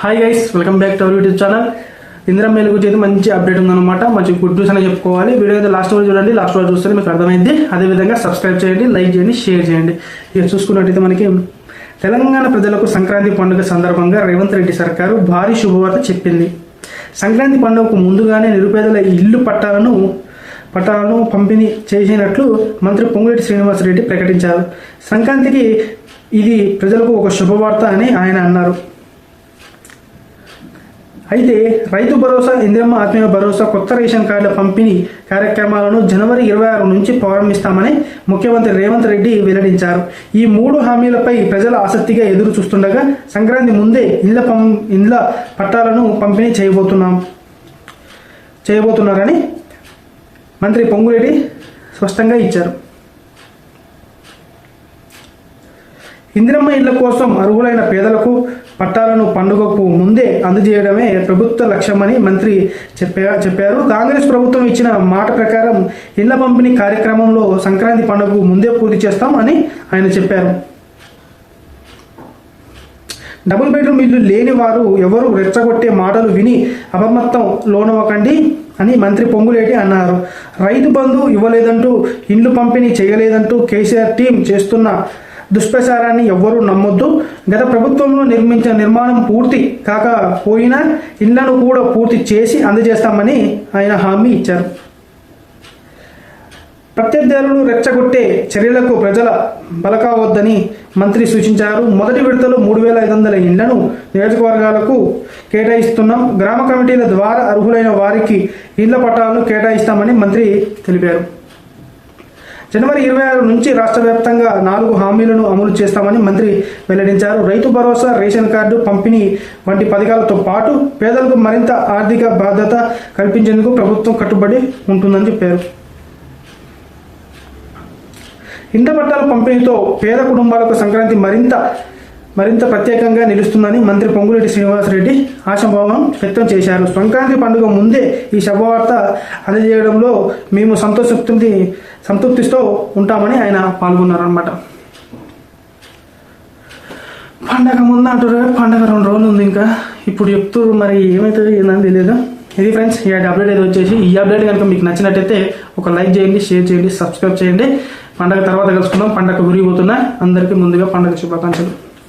Hi guys welcome back to our YouTube channel Indira మేలు గురించి అయితే మంచి అప్డేట్ ఉందన్నమాట. మంచి గుడ్ న్యూస్ అని చెప్పుకోవాలి. వీడియో అయితే లాస్ట్ వరకు చూడండి లాస్ట్ వరకు చూస్తే మీకు అర్థమైంది. అదేవిధంగా సబ్స్క్రైబ్ చేయండి లైక్ చేయండి షేర్ చేయండి. ఇక చూసుకున్నట్టయితే మనకి తెలంగాణ ప్రజలకు సంక్రాంతి పండుగ సందర్భంగా రేవంత్ రెడ్డి సర్కారు భారీ శుభవార్త చెప్పింది. సంక్రాంతి పండుగకు ముందుగానే నిరుపేదల ఇల్లు పట్టాలను పట్టాలను పంపిణీ చేసినట్లు మంత్రి పొంగులేటి శ్రీనివాసరెడ్డి ప్రకటించారు. సంక్రాంతికి ఇది ప్రజలకు ఒక శుభవార్త అని ఆయన అన్నారు. అయితే రైతు భరోసా ఇందిరమ్మ ఆత్మీయ భరోసా కొత్త రేషన్ కార్డుల పంపిణీ కార్యక్రమాలను జనవరి ఇరవై ఆరు నుంచి ప్రారంభిస్తామని ముఖ్యమంత్రి రేవంత్ రెడ్డి వెల్లడించారు. ఈ మూడు హామీలపై ప్రజల ఆసక్తిగా ఎదురు చూస్తుండగా సంక్రాంతి ముందే ఇళ్ళ పం ఇళ్ళ పట్టాలను పంపిణీ చేయబోతున్నాం. చేయబోతున్నారని మంత్రి పొంగులేటి స్పష్టంగా ఇచ్చారు. ఇందిరమ్మ ఇళ్ళ కోసం అర్హులైన పేదలకు పట్టాలను పండుగకు ముందే అందజేయడమే ప్రభుత్వ లక్ష్యమని మంత్రి చెప్పా చెప్పారు. కాంగ్రెస్ ప్రభుత్వం ఇచ్చిన మాట ప్రకారం ఇళ్ళ పంపిణీ కార్యక్రమంలో సంక్రాంతి పండుగకు ముందే పూర్తి చేస్తాం అని ఆయన చెప్పారు. డబుల్ బెడ్రూమ్ ఇల్లు లేని వారు ఎవరు రెచ్చగొట్టే మాటలు విని అపమత్తం లోనవ్వకండి అని మంత్రి పొంగులేటి అన్నారు. రైతు బంధు ఇవ్వలేదంటూ ఇండ్లు పంపిణీ చేయలేదంటూ కేసీఆర్ టీం చేస్తున్న దుష్ప్రచారాన్ని ఎవ్వరూ నమ్మొద్దు. గత ప్రభుత్వంలో నిర్మించిన నిర్మాణం పూర్తి కాకపోయినా ఇళ్ళను కూడా పూర్తి చేసి అందజేస్తామని ఆయన హామీ ఇచ్చారు. ప్రత్యర్థులను రెచ్చగొట్టే చర్యలకు ప్రజల బలకావద్దని మంత్రి సూచించారు. మొదటి విడతలో మూడు వేల ఐదు వందల ఇండ్లను నియోజకవర్గాలకు కేటాయిస్తున్నాం. గ్రామ కమిటీల ద్వారా అర్హులైన వారికి ఇళ్ళ పట్టాలను కేటాయిస్తామని మంత్రి తెలిపారు. జనవరి ఇరవై ఆరు నుంచి రాష్ట్ర వ్యాప్తంగా నాలుగు హామీలను అమలు చేస్తామని మంత్రి వెల్లడించారు. రైతు భరోసా రేషన్ కార్డు పంపిణీ వంటి పథకాలతో పాటు పేదలకు మరింత ఆర్థిక బాధ్యత కల్పించేందుకు ప్రభుత్వం కట్టుబడి ఉంటుందని చెప్పారు. ఇంట పట్టాల పంపిణీతో పేద కుటుంబాలకు సంక్రాంతి మరింత మరింత ప్రత్యేకంగా నిలుస్తుందని మంత్రి పొంగులేటి శ్రీనివాసరెడ్డి ఆశాభావం వ్యక్తం చేశారు. సంక్రాంతి పండుగ ముందే ఈ శుభవార్త అందజేయడంలో మేము సంతోషి సంతృప్తితో ఉంటామని ఆయన పాల్గొన్నారనమాట పండగ ముందు అంటారు పండగ రెండు రోజులు ఉంది ఇంకా. ఇప్పుడు చెప్తున్నారు మరి ఏమవుతుంది ఏందని తెలియదు. ఇది ఫ్రెండ్స్ ఈ అప్డేట్ అయితే వచ్చేసి ఈ అప్డేట్ కనుక మీకు నచ్చినట్టయితే ఒక లైక్ చేయండి షేర్ చేయండి సబ్స్క్రైబ్ చేయండి. పండగ తర్వాత కలుసుకుందాం. పండగ గురిగిపోతున్నా అందరికీ ముందుగా పండగ శుభాకాంక్షలు.